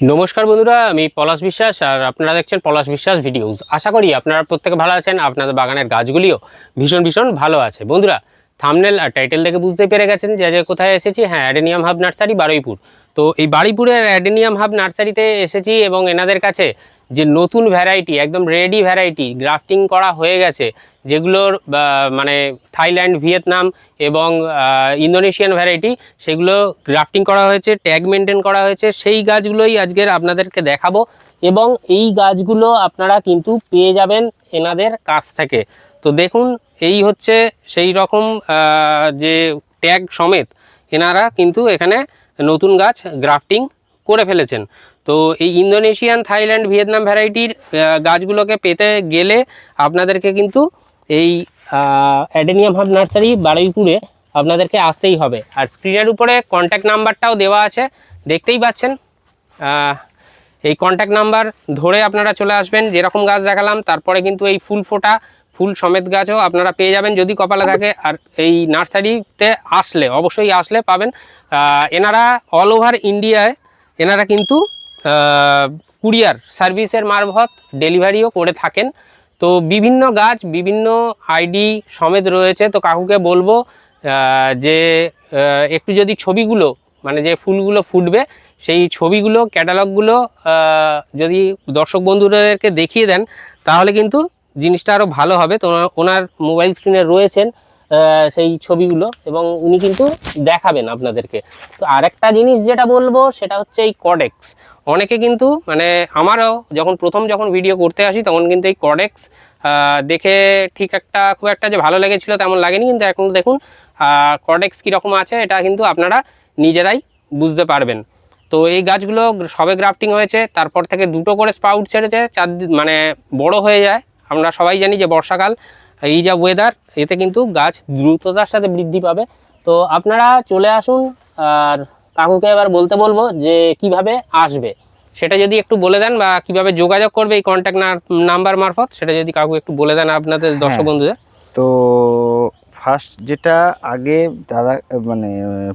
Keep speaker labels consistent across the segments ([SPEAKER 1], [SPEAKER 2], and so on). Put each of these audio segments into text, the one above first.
[SPEAKER 1] নমস্কার বন্ধুরা, আমি পলাশ বিশ্বাস আর আপনারা দেখছেন পলাশ বিশ্বাস ভিডিওস। আশা করি আপনারা প্রত্যেকে ভালো আছেন, আপনাদের বাগানের গাছগুলিও ভীষণ ভীষণ ভালো আছে। বন্ধুরা থামনেল আর টাইটেল দেখে বুঝতে পেরে গেছেন যে যে কোথায় এসেছি? হ্যাঁ অ্যাডেনিয়াম হাব নার্সারি বারুইপুর। তো এই বারুইপুরের অ্যাডেনিয়াম হাব নার্সারিতে এসেছি এবং এনাদের কাছে যে নতুন ভ্যারাইটি একদম রেডি ভ্যারাইটি গ্রাফটিং করা হয়ে গেছে, যেগুলোর মানে থাইল্যান্ড, ভিয়েতনাম এবং ইন্দোনেশিয়ান ভ্যারাইটি সেগুলো গ্রাফটিং করা হয়েছে ট্যাগ মেনটেন করা হয়েছে, সেই গাছগুলোই আজকের আপনাদেরকে দেখাবো এবং এই গাছগুলো আপনারা কিন্তু পেয়ে যাবেন এনাদের কাছ থেকে। তো দেখুন, এই হচ্ছে সেই রকম যে ট্যাগ সমেত এনারা কিন্তু এখানে নতুন গাছ গ্রাফটিং করে ফেলেছেন। তো এই ইন্দোনেশিয়ান, থাইল্যান্ড, ভিয়েতনাম ভ্যারাইটির গাছগুলোকে পেতে গেলে আপনাদেরকে কিন্তু এই অ্যাডেনিয়াম হাব নার্সারি বারুইপুরে আপনাদেরকে আসতেই হবে। আর স্ক্রিনের উপরে কন্ট্যাক্ট নাম্বারটাও দেওয়া আছে, দেখতেই পাচ্ছেন। এই কন্ট্যাক্ট নাম্বার ধরে আপনারা চলে আসবেন, যেরকম গাছ দেখালাম, তারপরে কিন্তু এই ফুল ফোটা, ফুল সমেত গাছও আপনারা পেয়ে যাবেন যদি কপালে থাকে। আর এই নার্সারিতে আসলে, অবশ্যই আসলে পাবেন। এনারা অল ওভার ইন্ডিয়ায় এনারা কিন্তু কুরিয়ার সার্ভিসের মারফত ডেলিভারিও করে থাকেন। তো বিভিন্ন গাছ, বিভিন্ন আইডি সমেত রয়েছে। তো কাকুকে বলব যে একটু যদি ছবিগুলো মানে যে ফুলগুলো ফুটবে, সেই ছবিগুলো ক্যাটালগুলো যদি দর্শক বন্ধুদেরকে দেখিয়ে দেন, তাহলে কিন্তু জিনিসটা আরও ভালো হবে। তো ওনার- মোবাইল স্ক্রিনে রয়েছেন। সেই ছবিগুলো এবং উনি কিন্তু দেখাবেন আপনাদেরকে। তো আরেকটা জিনিস যেটা বলব, সেটা হচ্ছে এই কডেক্স অনেকে কিন্তু মানে আমারও যখন প্রথম যখন ভিডিও করতে আসি, তখন কিন্তু এই কডেক্স দেখে ঠিক একটা, খুব একটা যে ভালো লেগেছিল তেমন লাগেনি, কিন্তু এখন দেখুন কডেক্স কীরকম আছে, এটা কিন্তু আপনারা নিজেরাই বুঝতে পারবেন। তো এই গাছগুলো সবে গ্রাফটিং হয়েছে, তারপর থেকে দুটো করে স্পাউট ছেড়েছে, চার মানে বড় হয়ে যায়। আমরা সবাই জানি যে বর্ষাকাল এই যা ওয়েদার এতে কিন্তু গাছ দ্রুততার সাথে বৃদ্ধি পাবে। তো আপনারা চলে আসুন আর কাকুকে এবার বলতে বলব যে কীভাবে আসবে। সেটা যদি একটু বলে দেন বা কীভাবে যোগাযোগ করবে এই কন্ট্যাক্ট নাম্বার মারফত সেটা যদি কাকু একটু বলে দেন আপনাদের দর্শক
[SPEAKER 2] হ্যাঁ।
[SPEAKER 1] বন্ধুদের।
[SPEAKER 2] তো ফার্স্ট যেটা আগে দাদা মানে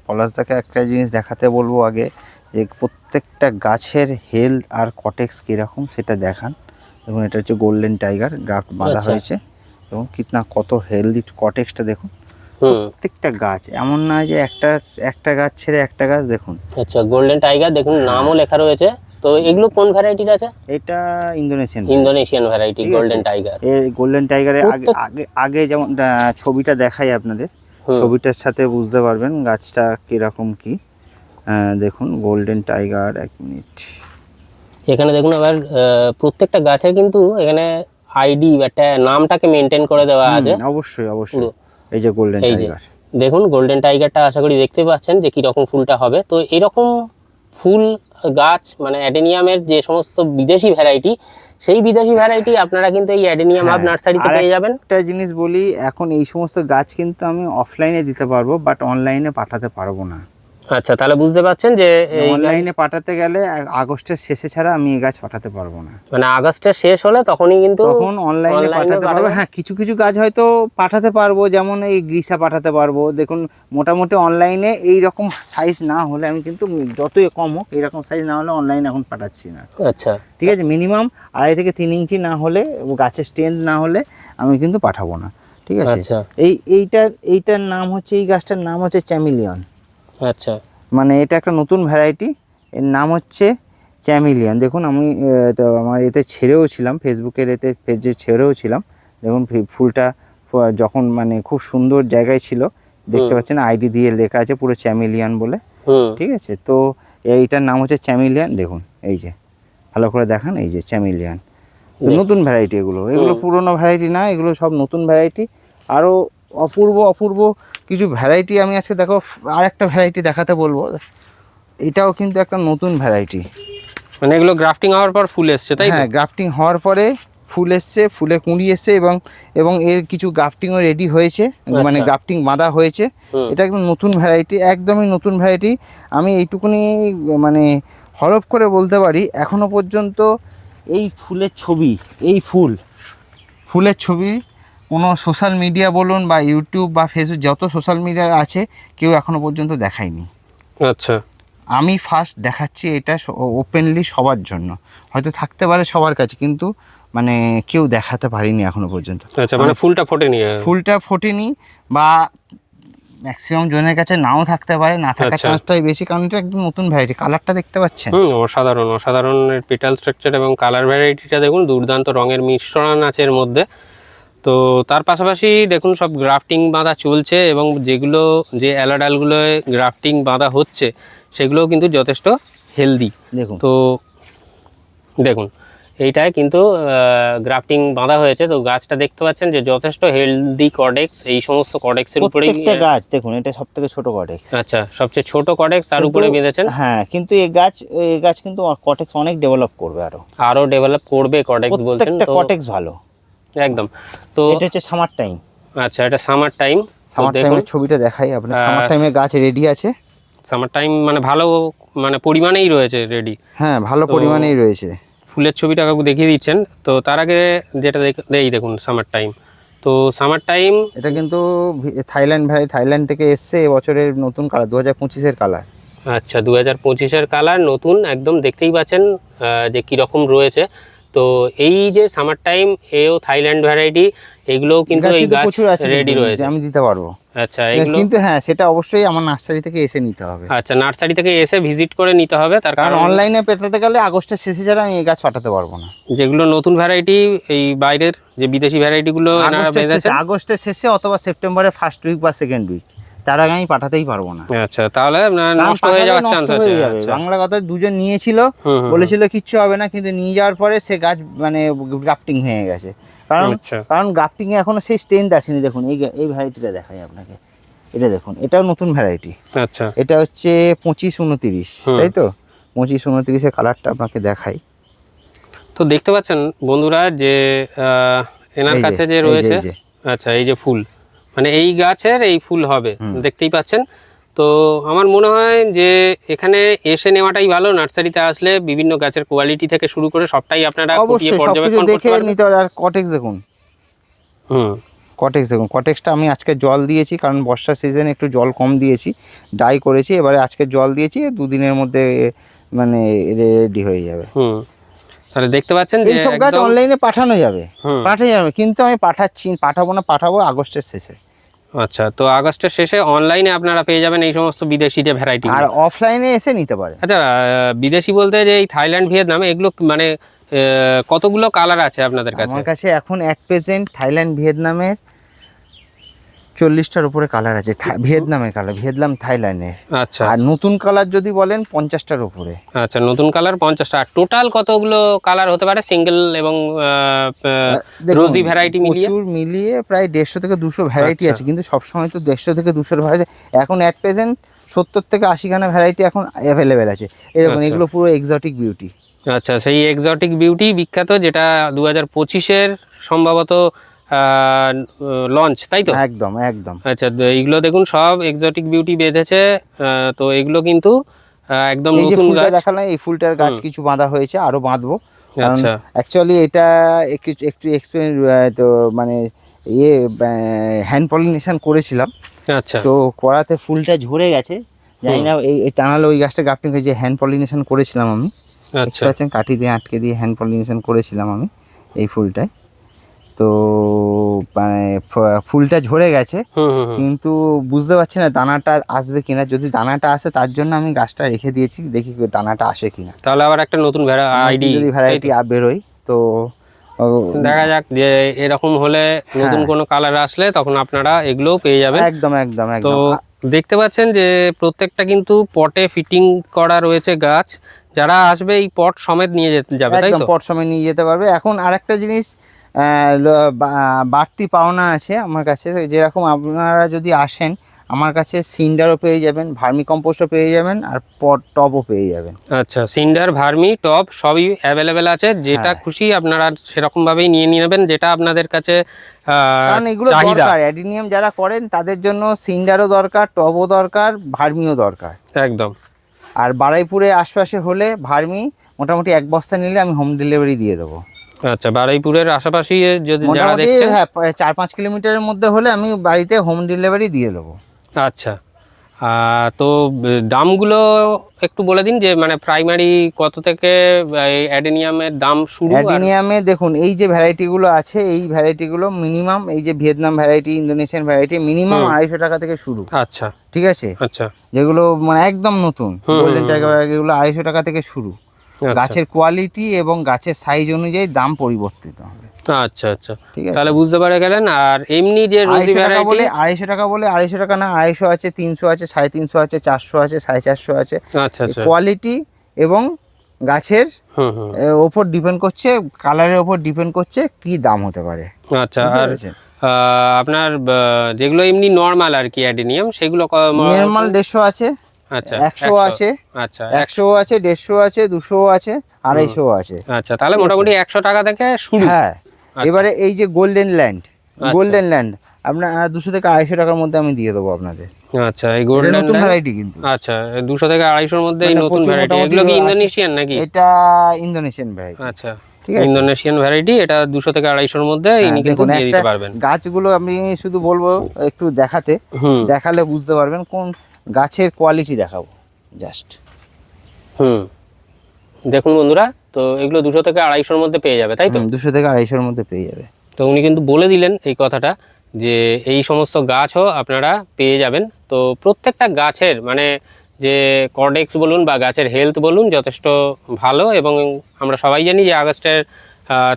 [SPEAKER 2] পলাশদাকে একটা জিনিস দেখাতে বলব আগে যে প্রত্যেকটা গাছের হেলথ আর কটেক্স কীরকম সেটা দেখান। এবং এটা হচ্ছে গোল্ডেন টাইগার গ্রাফট বাঁধা
[SPEAKER 1] আচ্ছা।
[SPEAKER 2] হয়েছে। এবং কিতনা কত হেলদি কটেক্সটা দেখুন। প্রত্যেকটা গাছ এমন না যে একটা একটা গাছ ছেড়ে একটা গাছ দেখুন।
[SPEAKER 1] আচ্ছা গোল্ডেন টাইগার দেখুন নামও লেখা রয়েছে। তো এগুলো কোন ভ্যারাইটির আছে?
[SPEAKER 2] এটা Indonesian
[SPEAKER 1] Indonesian variety golden tiger
[SPEAKER 2] এই গোল্ডেন টাইগারের আগে আগে আগে যেমন ছবিটা দেখাই আপনাদের। ছবিটার সাথে বুঝতে পারবেন গাছটা কীরকম কি। দেখুন গোল্ডেন টাইগার এক মিনিট।
[SPEAKER 1] এখানে দেখুন আবার প্রত্যেকটা গাছের কিন্তু এখানে আইডি ট্যা- নামটাকে মেনটেন করে দেওয়া আছে।
[SPEAKER 2] অবশ্যই অবশ্যই। এই যে গোল্ডেন টাইগার
[SPEAKER 1] দেখুন গোল্ডেন টাইগারটা আশা করি দেখতে পাচ্ছেন যে কীরকম ফুলটা হবে। তো এরকম ফুল গাছ মানে অ্যাডেনিয়ামের যে সমস্ত বিদেশি ভ্যারাইটি সেই বিদেশি ভ্যারাইটি আপনারা কিন্তু এই অ্যাডেনিয়াম হাব
[SPEAKER 2] হ্যাঁ,
[SPEAKER 1] নার্সারিতে পেয়ে যাবেন।
[SPEAKER 2] একটা জিনিস বলি এখন এই সমস্ত গাছ কিন্তু আমি অফলাইনে দিতে পারব বাট অনলাইনে পাঠাতে পারব না।
[SPEAKER 1] আচ্ছা তাহলে বুঝতে পারছেন যে
[SPEAKER 2] অনলাইনে পাঠাতে গেলে আগস্টের শেষে ছাড়া আমি এই গাছ পাঠাতে পারব না।
[SPEAKER 1] মানে আগস্টের শেষ হলে তখনই কিন্তু
[SPEAKER 2] তখন অনলাইনে পাঠাতে পারব। হ্যাঁ কিছু কিছু গাছ হয়তো পাঠাতে পারব যেমন এই গ্রিসা পাঠাতে পারব। দেখুন মোটামুটি অনলাইনে এই রকম সাইজ না হলে আমি কিন্তু যতই কম হোক এইরকম সাইজ না হলে অনলাইনে এখন পাঠাচ্ছি না।
[SPEAKER 1] আচ্ছা।
[SPEAKER 2] ঠিক আছে মিনিমাম আড়াই থেকে তিন ইঞ্চি না হলে গাছের স্ট্রেন্থ না হলে আমি কিন্তু পাঠাবো না। ঠিক আছে?
[SPEAKER 1] আচ্ছা।
[SPEAKER 2] এই এইটার এইটার নাম হচ্ছে এই গাছটার নাম হচ্ছে চ্যামিলিয়ন
[SPEAKER 1] আচ্ছা।
[SPEAKER 2] মানে এটা একটা নতুন ভ্যারাইটি এর নাম হচ্ছে চ্যামিলিয়ন দেখুন আমি তো আমার এতে ছেড়েও ছিলাম ফেসবুকের এতে পেজে ছেড়েও ছিলাম। দেখুন ফুলটা যখন মানে খুব সুন্দর জায়গায় ছিল দেখতে পাচ্ছেন আইডি দিয়ে লেখা আছে পুরো চ্যামিলিয়ন বলে। ঠিক আছে? তো এইটার নাম হচ্ছে চ্যামিলিয়ন দেখুন এই যে ভালো করে দেখান এই যে চ্যামিলিয়ন নতুন ভ্যারাইটি এগুলো। এগুলো পুরনো ভ্যারাইটি না এগুলো সব নতুন ভ্যারাইটি আরও অপূর্ব অপূর্ব কিছু ভ্যারাইটি আমি আজকে দেখো আর একটা ভ্যারাইটি দেখাতে বলব। এটাও কিন্তু একটা নতুন ভ্যারাইটি
[SPEAKER 1] মানে এগুলো গ্রাফটিং হওয়ার পর ফুল এসছে তাই
[SPEAKER 2] হ্যাঁ গ্রাফটিং হওয়ার পরে ফুল এসছে ফুলে কুঁড়ি এসছে এবং এবং এর কিছু গ্রাফটিংও রেডি হয়েছে মানে
[SPEAKER 1] আচ্ছা।
[SPEAKER 2] গ্রাফটিং বাঁধা হয়েছে। এটা একদম নতুন ভ্যারাইটি একদমই নতুন ভ্যারাইটি আমি এইটুকুনি মানে হরফ করে বলতে পারি এখনও পর্যন্ত এই ফুলের ছবি এই ফুল ফুলের ছবি কোনো সোশ্যাল মিডিয়া বলুন বা ইউটিউব বা ফেসবুক যত সোশ্যাল মিডিয়া আছে কেউ এখনও পর্যন্ত দেখায়নি।
[SPEAKER 1] আচ্ছা।
[SPEAKER 2] আমি ফার্স্ট দেখাচ্ছি এটা ওপেনলি সবার জন্য। হয়তো থাকতে পারে সবার কাছে কিন্তু মানে কেউ দেখাতে পারিনি এখনও পর্যন্ত।
[SPEAKER 1] আচ্ছা মানে ফুলটা ফোটেনি
[SPEAKER 2] ফুলটা ফোটেনি বা ম্যাক্সিমাম জনের কাছে নাও থাকতে পারে না থাকার
[SPEAKER 1] আচ্ছা।
[SPEAKER 2] চান্সটাই বেশি কারণ এটা একদম নতুন ভ্যারাইটি কালারটা দেখতে পাচ্ছেন?
[SPEAKER 1] হুম অসাধারণ অসাধারণ পেটাল স্ট্রাকচার এবং কালার ভ্যারাইটিটা দেখুন দুর্দান্ত রঙের মিশ্রণ আছে এর মধ্যে। তো তার পাশাপাশি দেখুন সব গ্রাফটিং বাঁধা চলছে এবং যেগুলো যে অ্যালাডালগুলোয় গ্রাফটিং বাঁধা হচ্ছে সেগুলোও কিন্তু যথেষ্ট হেলদি
[SPEAKER 2] দেখুন।
[SPEAKER 1] তো দেখুন এইটায় কিন্তু গ্রাফটিং বাঁধা হয়েছে। তো গাছটা দেখতে পাচ্ছেন যে যথেষ্ট হেলদি কডেক্স এই সমস্ত কডেক্সের উপরেই
[SPEAKER 2] প্রত্যেকটা গাছ দেখুন এটা সব থেকে ছোট কটেক্স
[SPEAKER 1] আচ্ছা সবচেয়ে ছোট কডেক্স তার উপরে বেঁধেছেন?
[SPEAKER 2] হ্যাঁ কিন্তু এই গাছ এই গাছ কিন্তু কটেক্স অনেক ডেভেলপ করবে আরও।
[SPEAKER 1] আরও ডেভেলপ করবে কডেক্স বলছেন
[SPEAKER 2] প্রত্যেকটা
[SPEAKER 1] তো
[SPEAKER 2] কটেক্স ভালো।
[SPEAKER 1] একদম। তো
[SPEAKER 2] এটা হচ্ছে সামার টাইম।
[SPEAKER 1] আচ্ছা এটা সামার টাইম।
[SPEAKER 2] সামার টাইমের ছবিটা দেখাই আপনার। সামার টাইমে গাছ রেডি আছে।
[SPEAKER 1] সামার টাইম মানে ভালো মানে পরিমাণেই রয়েছে রেডি
[SPEAKER 2] হ্যাঁ ভালো পরিমাণেই রয়েছে।
[SPEAKER 1] ফুলের ছবিটা কাকু দেখিয়ে দিচ্ছেন। তো তার আগে যেটা এই দেখুন সামার টাইম। তো সামার টাইম
[SPEAKER 2] এটা কিন্তু থাইল্যান্ড ভাই থাইল্যান্ড থেকে এসছে এবছরের নতুন কালার দু হাজার পঁচিশের কালার।
[SPEAKER 1] আচ্ছা দু হাজার পঁচিশের কালার নতুন একদম দেখতেই পাচ্ছেন যে কীরকম রয়েছে। তো এই যে সামার টাইম এও থাইল্যান্ড ভ্যারাইটি এগুলোও কিন্তু এই গাছ রেডি রয়েছে।
[SPEAKER 2] আমি দিতে পারব।
[SPEAKER 1] আচ্ছা এগুলো
[SPEAKER 2] কিন্তু হ্যাঁ সেটা অবশ্যই আমার নার্সারি থেকে এসে নিতে হবে।
[SPEAKER 1] আচ্ছা নার্সারি থেকে এসে ভিজিট করে নিতে হবে তার
[SPEAKER 2] কারণ অনলাইনে পেটাতে গেলে আগস্টের শেষে ছাড়া আমি এই গাছ পাঠাতে পারব না।
[SPEAKER 1] যেগুলো নতুন ভ্যারাইটি এই বাইরের যে বিদেশি ভ্যারাইটিগুলো এনারা
[SPEAKER 2] আগস্টের শেষে আগস্টের শেষে অথবা সেপ্টেম্বরের ফার্স্ট উইক বা সেকেন্ড উইক তার আগে আমি পাঠাতেই পারব না।
[SPEAKER 1] আচ্ছা তাহলে নষ্ট হয়ে যাওয়ার চান্স আছে আচ্ছা।
[SPEAKER 2] বাংলা কথা দুজন নিয়েছিল বলেছিল কিচ্ছু হবে না কিন্তু নিয়ে যাওয়ার পরে সে গাছ মানে গ্রাফটিং হয়ে গেছে। কারণ
[SPEAKER 1] আচ্ছা।
[SPEAKER 2] কারণ গ্রাফটিং এ এখনও সেই স্ট্রেংথ আসেনি দেখুন এই এই ভ্যারাইটিটা দেখাই আপনাকে। এটা দেখুন এটাও নতুন ভ্যারাইটি
[SPEAKER 1] আচ্ছা।
[SPEAKER 2] এটা হচ্ছে পঁচিশ উনতিরিশ তাই তো? পঁচিশ উনতিরিশের কালারটা আপনাকে দেখাই।
[SPEAKER 1] তো দেখতে পাচ্ছেন বন্ধুরা যে এনার কাছে যে রয়েছে আচ্ছা এই যে ফুল। মানে এই গাছের এই ফুল হবে দেখতেই পাচ্ছেন। তো আমার মনে হয় যে এখানে এসে নেওয়াটাই ভালো নার্সারিতে আসলে বিভিন্ন গাছের কোয়ালিটি থেকে শুরু করে সবটাই আপনারা
[SPEAKER 2] অবশ্যই
[SPEAKER 1] পর্যবেক্ষণ
[SPEAKER 2] দেখে নিতে আর কটেক্স দেখুন।
[SPEAKER 1] হুম।
[SPEAKER 2] কটেক্স দেখুন। কটেক্সটা আমি আজকে জল দিয়েছি কারণ বর্ষার সিজনে একটু জল কম দিয়েছি ডাই করেছি এবারে আজকে জল দিয়েছি দুদিনের মধ্যে মানে রেডি হয়ে যাবে।
[SPEAKER 1] হুম। তাহলে দেখতে পাচ্ছেন যে
[SPEAKER 2] সব গাছ অনলাইনে পাঠানো যাবে।
[SPEAKER 1] পাঠিয়ে
[SPEAKER 2] পাঠানো যাবে কিন্তু আমি পাঠাচ্ছি পাঠাবো না পাঠাবো আগস্টের শেষে।
[SPEAKER 1] আচ্ছা তো আগস্টের শেষে অনলাইনে আপনারা পেয়ে যাবেন এই সমস্ত বিদেশি যে ভ্যারাইটি
[SPEAKER 2] আর অফলাইনে এসে নিতে পারে
[SPEAKER 1] আচ্ছা বিদেশি বলতে যে এই থাইল্যান্ড ভিয়েতনাম এগুলো মানে কতগুলো কালার আছে আপনাদের কাছে?
[SPEAKER 2] আমার কাছে এখন এক প্রেজেন্ট থাইল্যান্ড ভিয়েতনামের চল্লিশটার উপরে কালার আছে। ভিয়েতনামের কালার ভিয়েতনাম থাইল্যান্ডের।
[SPEAKER 1] আচ্ছা।
[SPEAKER 2] আর নতুন কালার যদি বলেন পঞ্চাশটার উপরে।
[SPEAKER 1] আচ্ছা নতুন কালার পঞ্চাশটা। আর টোটাল কতগুলো কালার হতে পারে? সিঙ্গেল এবং রোজি ভ্যারাইটি মিলিয়ে?
[SPEAKER 2] প্রচুর মিলিয়ে প্রায় দেড়শো থেকে দুশো ভ্যারাইটি
[SPEAKER 1] আচ্ছা।
[SPEAKER 2] আছে। কিন্তু সবসময় তো দেড়শো থেকে দুশোর ভ্যারাইটি এখন অ্যাট প্রেজেন্ট সত্তর থেকে আশিখানা ভ্যারাইটি এখন অ্যাভেলেবেল আছে। এরকম
[SPEAKER 1] আচ্ছা।
[SPEAKER 2] এগুলো পুরো এক্সোটিক বিউটি
[SPEAKER 1] আচ্ছা সেই এক্সোটিক বিউটি বিখ্যাত যেটা দু হাজার পঁচিশের সম্ভবত লঞ্চ তাই তো?
[SPEAKER 2] একদম একদম।
[SPEAKER 1] আচ্ছা এইগুলো দেখুন সব এক্সোটিক বিউটি বেঁধেছে। তো এগুলো কিন্তু একদম নতুন গাছ।
[SPEAKER 2] দেখালাম এই ফুলটার গাছ কিছু বাঁধা হয়েছে আরও বাঁধবো। কারণ
[SPEAKER 1] আচ্ছা।
[SPEAKER 2] অ্যাকচুয়ালি এটা একটু একটু এক্সপেরিয়েন্স তো মানে ইয়ে হ্যান্ড পলিনেশন করেছিলাম।
[SPEAKER 1] আচ্ছা।
[SPEAKER 2] তো করাতে ফুলটা ঝরে গেছে। জানি না এই টানালে ওই গাছটা গ্রাফটিং হয়েছে হ্যান্ড পলিনেশন করেছিলাম আমি।
[SPEAKER 1] আচ্ছা।
[SPEAKER 2] কাঠি দিয়ে আটকে দিয়ে হ্যান্ড পলিনেশন করেছিলাম আমি এই ফুলটায়। তো মানে ফুলটা ঝরে গেছে। কিন্তু বুঝতে পারছি না দানাটা আসবে কিনা। যদি দানাটা আসে তার জন্য আমি গাছটা রেখে দিয়েছি। দেখি দানাটা আসে কিনা।
[SPEAKER 1] তাহলে আবার একটা নতুন আইডি
[SPEAKER 2] যদি ভ্যারাইটি বেরোয় তো
[SPEAKER 1] দেখা যাক যে এরকম হলে নতুন
[SPEAKER 2] হ্যাঁ।
[SPEAKER 1] কোনো কালার আসলে তখন আপনারা এগুলোও পেয়ে যাবেন।
[SPEAKER 2] একদম একদম
[SPEAKER 1] তো
[SPEAKER 2] একদম।
[SPEAKER 1] দেখতে পাচ্ছেন যে প্রত্যেকটা কিন্তু পটে ফিটিং করা রয়েছে গাছ। যারা আসবে এই পট সমেত নিয়ে যেতে যাবে তাই তো?
[SPEAKER 2] পট সমেত নিয়ে যেতে পারবে। এখন আরেকটা জিনিস বাড়তি পাওনা আছে আমার কাছে। যেরকম আপনারা যদি আসেন আমার কাছে সিন্ডারও পেয়ে যাবেন ভার্মি কম্পোস্টও পেয়ে যাবেন আর পট টবও পেয়ে যাবেন।
[SPEAKER 1] আচ্ছা সিন্ডার ভার্মি টপ সবই অ্যাভেলেবেল আছে। যেটা
[SPEAKER 2] হ্যাঁ।
[SPEAKER 1] খুশি আপনারা সেরকমভাবেই নিয়ে নিয়ে নেবেন যেটা আপনাদের কাছে
[SPEAKER 2] কারণ এগুলো দরকার অ্যাডিনিয়াম যারা করেন তাদের জন্য সিন্ডারও দরকার টবও দরকার ভার্মিও দরকার।
[SPEAKER 1] একদম।
[SPEAKER 2] আর বারাইপুরে আশপাশে হলে ভার্মি মোটামুটি এক বস্তা নিলে আমি হোম ডেলিভারি দিয়ে দেবো।
[SPEAKER 1] আচ্ছা বারুইপুরের আশাপাশি যদি যারা দেখছেন
[SPEAKER 2] হ্যাঁ চার পাঁচ কিলোমিটারের মধ্যে হলে আমি বাড়িতে হোম ডেলিভারি দিয়ে দেবো।
[SPEAKER 1] আচ্ছা তো দামগুলো একটু বলে দিন যে মানে প্রাইমারি কত থেকে এই অ্যাডেনিয়ামের দাম শুরু
[SPEAKER 2] অ্যাডিনিয়ামে দেখুন এই যে ভ্যারাইটিগুলো আছে এই ভ্যারাইটিগুলো মিনিমাম এই যে Vietnam variety Indonesian variety minimum আড়াইশো টাকা থেকে শুরু।
[SPEAKER 1] আচ্ছা।
[SPEAKER 2] ঠিক আছে?
[SPEAKER 1] আচ্ছা।
[SPEAKER 2] যেগুলো মানে একদম নতুন। গোল্ডেন টাইগার এগুলো আড়াইশো টাকা থেকে শুরু। গাছের কোয়ালিটি এবং গাছের সাইজ অনুযায়ী দাম পরিবর্তিত হবে।
[SPEAKER 1] আচ্ছা আচ্ছা।
[SPEAKER 2] ঠিক আছে?
[SPEAKER 1] তাহলে বুঝতে পারে গেলেন আর এমনি যে
[SPEAKER 2] আড়াইশো টাকা বলে আড়াইশো টাকা বলে আড়াইশো টাকা না আড়াইশো আছে তিনশো আছে সাড়ে তিনশো আছে চারশো আছে সাড়ে চারশো আছে।
[SPEAKER 1] আচ্ছা আচ্ছা।
[SPEAKER 2] কোয়ালিটি এবং গাছের
[SPEAKER 1] হুম হুম।
[SPEAKER 2] ওপর ডিপেন্ড করছে কালারের ওপর ডিপেন্ড করছে কি দাম হতে পারে।
[SPEAKER 1] আচ্ছা আর আপনার যেগুলো এমনি নর্মাল আর কি অ্যাডেনিয়াম সেগুলো
[SPEAKER 2] নর্মাল দেড়শো আছে।
[SPEAKER 1] আচ্ছা
[SPEAKER 2] একশো আছে
[SPEAKER 1] আচ্ছা
[SPEAKER 2] একশো আছে দেড়শো আছে দুশো আছে আড়াইশো আছে।
[SPEAKER 1] আচ্ছা তাহলে মোটামুটি একশো টাকা থেকে শুরু।
[SPEAKER 2] হ্যাঁ
[SPEAKER 1] আচ্ছা।
[SPEAKER 2] এবারে এই যে গোল্ডেন ল্যান্ড গোল্ডেন ল্যান্ড আপনার দুশো থেকে আড়াইশো টাকার মধ্যে আমি দিয়ে দেবো আপনাদের।
[SPEAKER 1] আচ্ছা এই গোল্ডেন
[SPEAKER 2] নতুন ভ্যারাইটি কিন্তু।
[SPEAKER 1] আচ্ছা দুশো থেকে আড়াইশোর মধ্যে এই
[SPEAKER 2] মানে
[SPEAKER 1] নতুন ভ্যারাইটি এগুলো কি ইন্দোনেশিয়ান নাকি?
[SPEAKER 2] এটা ইন্দোনেশিয়ান ভ্যারাইটি
[SPEAKER 1] আচ্ছা
[SPEAKER 2] ঠিক আছে।
[SPEAKER 1] ইন্দোনেশিয়ান ভ্যারাইটি এটা দুশো থেকে আড়াইশোর মধ্যে ইনি কিন্তু দিয়ে দিতে পারবেন।
[SPEAKER 2] গাছগুলো আমি শুধু বলব একটু দেখাতে দেখালে বুঝতে পারবেন কোন গাছের কোয়ালিটি দেখাবো জাস্ট
[SPEAKER 1] হুম। দেখুন বন্ধুরা তো এগুলো দুশো থেকে আড়াইশোর মধ্যে পেয়ে যাবে তাই তো?
[SPEAKER 2] দুশো থেকে আড়াইশোর মধ্যে পেয়ে যাবে।
[SPEAKER 1] তো উনি কিন্তু বলে দিলেন এই কথাটা যে এই সমস্ত গাছও আপনারা পেয়ে যাবেন। তো প্রত্যেকটা গাছের মানে যে কর্ডেক্স বলুন বা গাছের হেলথ বলুন যথেষ্ট ভালো এবং আমরা সবাই জানি যে আগস্টের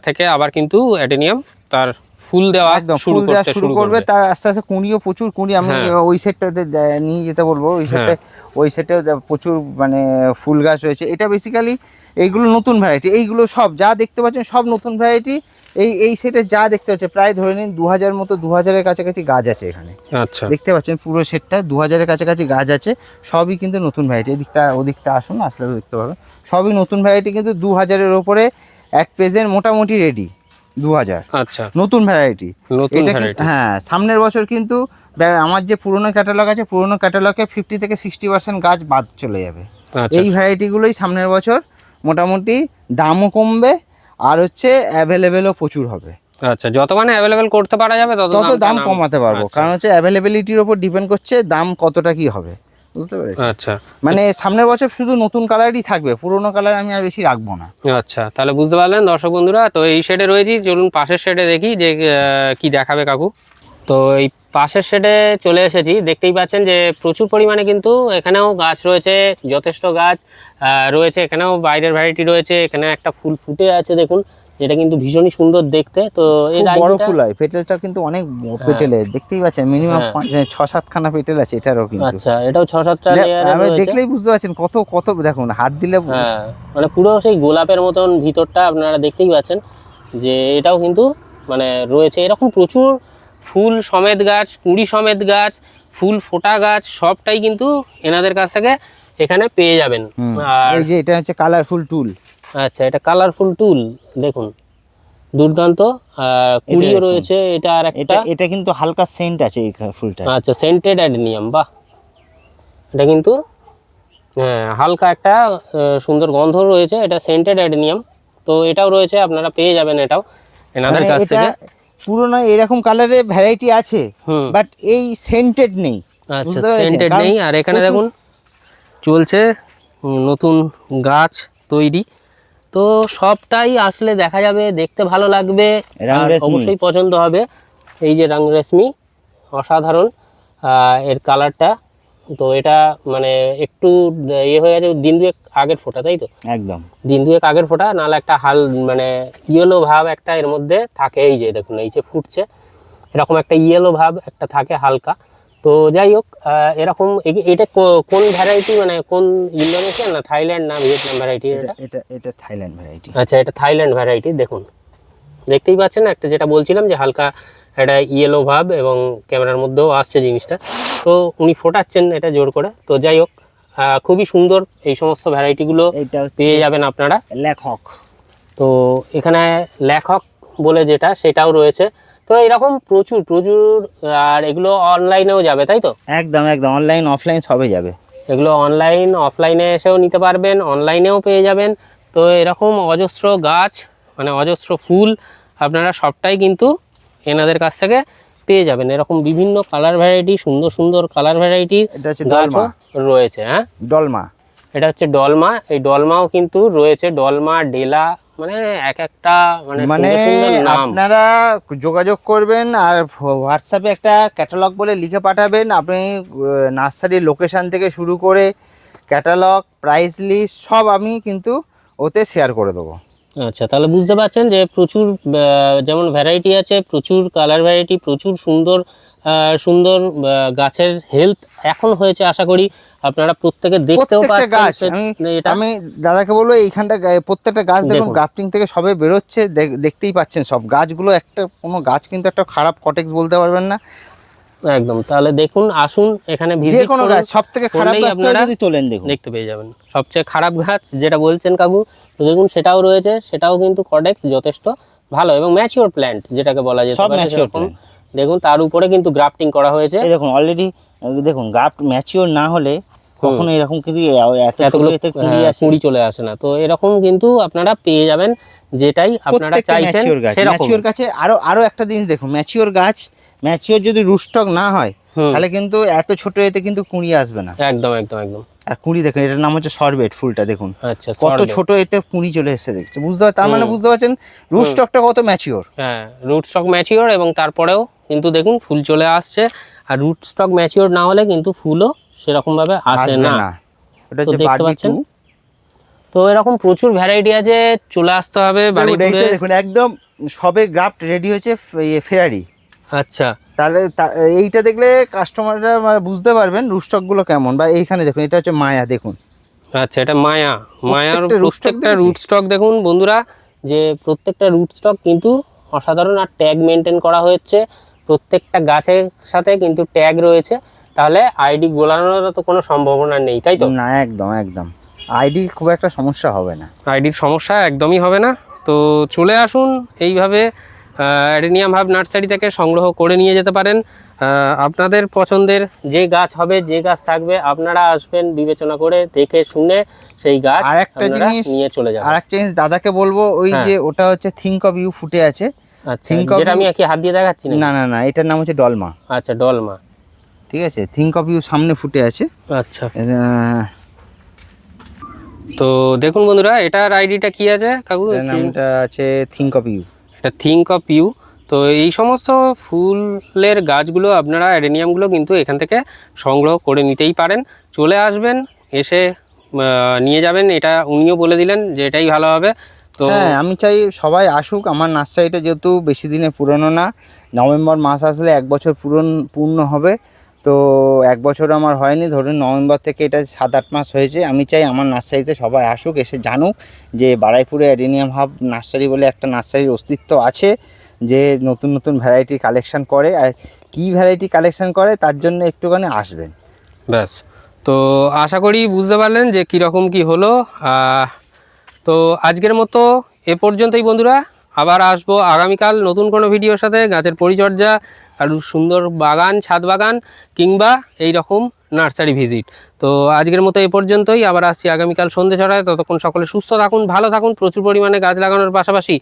[SPEAKER 1] থেকে আবার কিন্তু অ্যাডেনিয়াম তার ফুল দেওয়া
[SPEAKER 2] একদম ফুল দেওয়া শুরু করবে তার আস্তে আস্তে কুঁড়িও প্রচুর কুঁড়ি আমি
[SPEAKER 1] হ্যাঁ।
[SPEAKER 2] ওই সেটটাতে নিয়ে যেতে বলব ওই সেটটা ওই সেটে প্রচুর মানে ফুল গাছ রয়েছে। এটা বেসিক্যালি এইগুলো নতুন ভ্যারাইটি এইগুলো সব যা দেখতে পাচ্ছেন সব নতুন ভ্যারাইটি এই এই সেটে যা দেখতে পাচ্ছেন প্রায় ধরে নিন দু হাজার মতো দু হাজারের কাছাকাছি গাছ আছে এখানে।
[SPEAKER 1] আচ্ছা।
[SPEAKER 2] দেখতে পাচ্ছেন পুরো সেটটা দু হাজারের কাছাকাছি গাছ আছে সবই কিন্তু নতুন ভ্যারাইটি এদিকটা ওদিকটা আসুন আসলে দেখতে পাবেন। সবই নতুন ভ্যারাইটি কিন্তু দু হাজারের ওপরে এক প্রেজেন্ট মোটামুটি রেডি দু হাজার
[SPEAKER 1] আচ্ছা।
[SPEAKER 2] নতুন ভ্যারাইটি
[SPEAKER 1] নতুন
[SPEAKER 2] এটা হ্যাঁ সামনের বছর কিন্তু আমার যে পুরনো ক্যাটালগ আছে পুরনো ক্যাটালগে ফিফটি থেকে সিক্সটি পার্সেন্ট গাছ বাদ চলে যাবে।
[SPEAKER 1] আচ্ছা।
[SPEAKER 2] এই ভ্যারাইটিগুলোই সামনের বছর মোটামুটি দামও কমবে আর হচ্ছে অ্যাভেলেবেলও প্রচুর হবে।
[SPEAKER 1] আচ্ছা যত মানে অ্যাভেলেবেল করতে পারা যাবে তত
[SPEAKER 2] তত দাম কমাতে পারব।
[SPEAKER 1] আচ্ছা।
[SPEAKER 2] কারণ হচ্ছে অ্যাভেলেবিলিটির ওপর ডিপেন্ড করছে দাম কতটা কি হবে। বুঝতে পেরেছি।
[SPEAKER 1] আচ্ছা।
[SPEAKER 2] মানে সামনের বছর শুধু নতুন কালারই থাকবে পুরনো কালার আমি আর বেশি রাখব না।
[SPEAKER 1] আচ্ছা তাহলে বুঝতে পারলেন দর্শক বন্ধুরা তো এই শেডে রয়েছি চলুন পাশের শেডে দেখি যে কি দেখাবে কাকু। তো এই পাশের শেডে চলে এসেছি দেখতেই পাচ্ছেন যে প্রচুর পরিমাণে কিন্তু এখানেও গাছ রয়েছে যথেষ্ট গাছ রয়েছে এখানেও বাইরের ভ্যারাইটি রয়েছে এখানে একটা ফুল ফুটে আছে দেখুন। যেটা কিন্তু ভীষণই সুন্দর দেখতে তো এই
[SPEAKER 2] বড় ফুল হয় পেটেলটা কিন্তু অনেক পেটেলের দেখতেই পাচ্ছেন মিনিমাম ছ সাতখানা পেটেল আছে এটারও কিন্তু।
[SPEAKER 1] আচ্ছা এটাও ছ সাতটা
[SPEAKER 2] আমি দেখলেই বুঝতে পারছেন কত কত দেখুন হাত দিলে
[SPEAKER 1] হ্যাঁ মানে পুরো সেই গোলাপের মতন ভিতরটা আপনারা দেখতেই পাচ্ছেন যে এটাও কিন্তু মানে রয়েছে এরকম প্রচুর ফুল সমেত গাছ কুড়ি সমেত গাছ ফুল ফোটা গাছ সবটাই কিন্তু এনাদের কাছ থেকে এখানে পেয়ে যাবেন। আর
[SPEAKER 2] এই যে এটা হচ্ছে কালারফুল টুল
[SPEAKER 1] আচ্ছা এটা কালারফুল টুল দেখুন। দুর্দান্ত কুড়িও রয়েছে এটা আর একটা।
[SPEAKER 2] এটা কিন্তু হালকা সেন্ট আছে এই ফুলটা
[SPEAKER 1] আচ্ছা সেন্টেড অ্যাডেনিয়াম বাহ। এটা কিন্তু হ্যাঁ হালকা একটা সুন্দর গন্ধ রয়েছে এটা সেন্টেড অ্যাডেনিয়াম তো এটাও রয়েছে আপনারা পেয়ে যাবেন এটাও এনাদের
[SPEAKER 2] মানে
[SPEAKER 1] কাছ থেকে।
[SPEAKER 2] পুরোনো এরকম কালারের ভ্যারাইটি আছে বাট এই সেন্টেড নেই।
[SPEAKER 1] আচ্ছা সেন্টেড নেই আর এখানে দেখুন চলছে নতুন গাছ তৈরি। তো সবটাই আসলে দেখা যাবে দেখতে ভালো লাগবে আর অবশ্যই পছন্দ হবে। এই যে রাং রেশমি অসাধারণ এর কালারটা। তো এটা মানে একটু ইয়ে হয়ে গেছে দিন দুয়েক আগের ফোটা তাই তো?
[SPEAKER 2] একদম।
[SPEAKER 1] দিন দুয়েক আগের ফোটা নাহলে একটা হাল মানে ইয়েলো ভাব একটা এর মধ্যে থাকে এই যে দেখুন এই যে ফুটছে। এরকম একটা ইয়েলো ভাব একটা থাকে হালকা। তো যাই হোক এরকম এটা কোন ভ্যারাইটি মানে কোন ইন্দোনেশিয়ান না থাইল্যান্ড না ভিয়েতনাম ভ্যারাইটি এটা
[SPEAKER 2] এটা? এটা এটা থাইল্যান্ড ভ্যারাইটি
[SPEAKER 1] আচ্ছা এটা থাইল্যান্ড ভ্যারাইটি দেখুন। দেখতেই পাচ্ছেন একটা যেটা বলছিলাম যে হালকা একটা ইয়েলো ভাব এবং ক্যামেরার মধ্যেও আসছে জিনিসটা। তো উনি ফোটাচ্ছেন এটা জোর করে। তো যাই হোক খুবই সুন্দর এই সমস্ত ভ্যারাইটিগুলো পেয়ে যাবেন আপনারা।
[SPEAKER 2] লেখক।
[SPEAKER 1] তো এখানে লেখক বলে যেটা সেটাও রয়েছে। তো এরকম প্রচুর প্রচুর আর এগুলো অনলাইনেও যাবে তাই তো?
[SPEAKER 2] একদম একদম অনলাইন অফলাইন সবে যাবে।
[SPEAKER 1] এগুলো অনলাইন অফলাইনে এসেও নিতে পারবেন অনলাইনেও পেয়ে যাবেন। তো এরকম অজস্র গাছ মানে অজস্র ফুল আপনারা সবটাই কিন্তু এনাদের কাছ থেকে পেয়ে যাবেন। এরকম বিভিন্ন কালার ভ্যারাইটি সুন্দর সুন্দর কালার ভ্যারাইটি
[SPEAKER 2] এটা হচ্ছে
[SPEAKER 1] গাছও
[SPEAKER 2] ডলমা।
[SPEAKER 1] রয়েছে হ্যাঁ?
[SPEAKER 2] ডলমা।
[SPEAKER 1] এটা হচ্ছে ডলমা। এই ডলমাও কিন্তু রয়েছে ডলমা ডেলা মানে এক একটা মানে
[SPEAKER 2] মানে আপনারা যোগাযোগ করবেন আর হোয়াটসঅ্যাপে একটা ক্যাটালগ বলে লিখে পাঠাবেন। আপনি নার্সারির লোকেশন থেকে শুরু করে ক্যাটালগ প্রাইস লিস্ট সব আমি কিন্তু ওতে শেয়ার করে দেবো।
[SPEAKER 1] আচ্ছা তাহলে বুঝতে পারছেন যে প্রচুর যেমন ভ্যারাইটি আছে প্রচুর কালার ভ্যারাইটি প্রচুর সুন্দর সুন্দর গাছের হেলথ এখন হয়েছে আশা করি। আপনারা প্রত্যেকে দেখতেও পাচ্ছেন
[SPEAKER 2] আমি
[SPEAKER 1] এটা
[SPEAKER 2] আমি দাদাকে বলব এইখানটা প্রত্যেকটা গাছ দেখুন। গ্রাফটিং থেকে সবে বেরোচ্ছে দেখ- দেখতেই পাচ্ছেন সব। গাছগুলো একটা কোনো গাছ কিন্তু একটা খারাপ কটেক্স বলতে পারবেন না।
[SPEAKER 1] একদম। তাহলে দেখুন আসুন এখানে ভিজিট
[SPEAKER 2] কোনো গাছ খারাপ
[SPEAKER 1] করলেই
[SPEAKER 2] গাছটা যদি তোলেন দেখুন।
[SPEAKER 1] দেখতে পেয়ে যাবেন। সবচেয়ে খারাপ গাছ যেটা বলছেন কাকু তো দেখুন সেটাও রয়েছে সেটাও কিন্তু কডেক্স যথেষ্ট ভালো এবং ম্যাচিওর প্ল্যান্ট যেটাকে বলা যেতে
[SPEAKER 2] সব
[SPEAKER 1] পারে সেরকম। দেখুন। তার উপরে কিন্তু গ্রাফটিং করা হয়েছে।
[SPEAKER 2] দেখুন অলরেডি দেখুন গ্রাফট ম্যাচিওর না হলে কখনো এরকম কিন্তু
[SPEAKER 1] এতগুলো
[SPEAKER 2] কুড়ি
[SPEAKER 1] হ্যাঁ, চলে আসে না। তো এরকম কিন্তু আপনারা পেয়ে যাবেন যেটাই আপনারা চাইছেন
[SPEAKER 2] ম্যাচিওর গাছে। আরও আরও একটা জিনিস দেখুন ম্যাচিওর গাছ ম্যাচিওর যদি রুস্টক না হয় তাহলে কিন্তু এত ছোট এতে কিন্তু কুঁড়ি আসবে না।
[SPEAKER 1] একদম একদম একদম।
[SPEAKER 2] আর কুঁড়ি দেখুন এটার নাম হচ্ছে সরবেট ফুলটা দেখুন।
[SPEAKER 1] আচ্ছা
[SPEAKER 2] কত ছোট এতে কুঁড়ি চলে এসেছে দেখছে। বুঝতে তার মানে বুঝতে পারছেন রুস্টকটা কত ম্যাচিওর
[SPEAKER 1] হ্যাঁ রুট স্টক ম্যাচিওর এবং তারপরেও কিন্তু দেখুন ফুল চলে আসছে। আর রুট স্টক ম্যাচিওর না হলে কিন্তু ফুলও সেরকম ভাবে আসে না।
[SPEAKER 2] এটা হচ্ছে
[SPEAKER 1] দেখতে পাচ্ছেন? তো এরকম প্রচুর ভ্যারাইটি আছে চলে আসতে হবে বাড়িপুরে
[SPEAKER 2] দেখুন একদম সবে গ্রাফট রেডি হয়েছে ফেরারি
[SPEAKER 1] আচ্ছা।
[SPEAKER 2] তাহলে এইটা দেখলে কাস্টমাররা মানে বুঝতে পারবেন রুস্টকগুলো কেমন বা এইখানে দেখুন এটা হচ্ছে মায়া দেখুন।
[SPEAKER 1] আচ্ছা এটা মায়া। মায়ার
[SPEAKER 2] প্রত্যেকটা।
[SPEAKER 1] রুট স্টক দেখুন বন্ধুরা যে প্রত্যেকটা রুট স্টক কিন্তু অসাধারণ আর ট্যাগ মেনটেন করা হয়েছে। প্রত্যেকটা গাছের সাথে কিন্তু ট্যাগ রয়েছে। তাহলে আইডি গোলানোর তো কোনো সম্ভাবনা নেই তাই তো?
[SPEAKER 2] না একদম একদম। আইডি খুব একটা সমস্যা হবে না।
[SPEAKER 1] আইডির সমস্যা একদমই হবে না। তো চলে আসুন এইভাবে অ্যাডেনিয়াম হাব নার্সারি থেকে সংগ্রহ করে নিয়ে যেতে পারেন। আপনাদের পছন্দের যে গাছ হবে যে গাছ থাকবে আপনারা আসবেন বিবেচনা করে দেখে শুনে সেই গাছ
[SPEAKER 2] আর একটা
[SPEAKER 1] আপনারা
[SPEAKER 2] জিনিস
[SPEAKER 1] নিয়ে চলে যাবেন।
[SPEAKER 2] আর একটা জিনিস দাদাকে বলব ওই
[SPEAKER 1] হ্যাঁ।
[SPEAKER 2] যে ওটা হচ্ছে থিঙ্ক অফ ইউ ফুটে আছে।
[SPEAKER 1] আচ্ছা
[SPEAKER 2] think of
[SPEAKER 1] আমি কি হাত দিয়ে দেখাচ্ছি না
[SPEAKER 2] না না না এটার নাম হচ্ছে ডলমা
[SPEAKER 1] আচ্ছা ডলমা
[SPEAKER 2] ঠিক আছে থিঙ্ক অফ ইউ সামনে ফুটে আছে।
[SPEAKER 1] আচ্ছা। তো দেখুন বন্ধুরা এটার আইডিটা কি আছে কাকু?
[SPEAKER 2] নামটা আছে থিঙ্ক অফ ইউ
[SPEAKER 1] এটা থিঙ্ক অফ ইউ তো এই সমস্ত ফুলের গাছগুলো, আপনারা অ্যাডেনিয়ামগুলো কিন্তু এখান থেকে সংগ্রহ করে নিতেই পারেন। চলে আসবেন, এসে নিয়ে যাবেন। এটা উনিও বলে দিলেন যে এটাই ভালো হবে। তো
[SPEAKER 2] হ্যাঁ আমি চাই সবাই আসুক। আমার নার্সারিটা যেহেতু বেশি দিনে পুরনো না, নভেম্বর মাস আসলে এক বছর পূরণ পূর্ণ হবে। তো এক বছর আমার হয়নি, ধরুন নভেম্বর থেকে এটা সাত আট মাস হয়েছে, আমি চাই আমার নার্সারিতে সবাই আসুক, এসে জানুক যে বারাইপুরে অ্যাডেনিয়াম হাব নার্সারি বলে একটা নার্সারির অস্তিত্ব আছে, যে নতুন নতুন ভ্যারাইটি কালেকশন করে, আর কী ভ্যারাইটি কালেকশন করে তার জন্য একটুখানি আসবেন।
[SPEAKER 1] ব্যাস, তো আশা করি বুঝতে পারলেন যে কীরকম কি হলো তো আজকের মতো এ পর্যন্তই বন্ধুরা আবার আসব আগামীকাল নতুন কোনো ভিডিওর সাথে, গাছের পরিচর্যা আর সুন্দর বাগান, ছাদ বাগান কিংবা এই রকম নার্সারি ভিজিট। তো আজকের মতো এ পর্যন্তই, আবার আসছি আগামীকাল সন্ধে ছটায়। ততক্ষণ সকলে সুস্থ থাকুন, ভালো থাকুন, প্রচুর পরিমাণে গাছ লাগানোর পাশাপাশি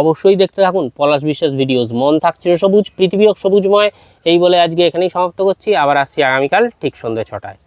[SPEAKER 1] অবশ্যই দেখতে থাকুন পলাশ বিশ্বাস ভিডিওস। মন থাকছে সবুজ পৃথিবীও সবুজময়, এই বলে আজকে এখানেই সমাপ্ত করছি। আবার আসছি আগামীকাল ঠিক সন্ধে ছটায়।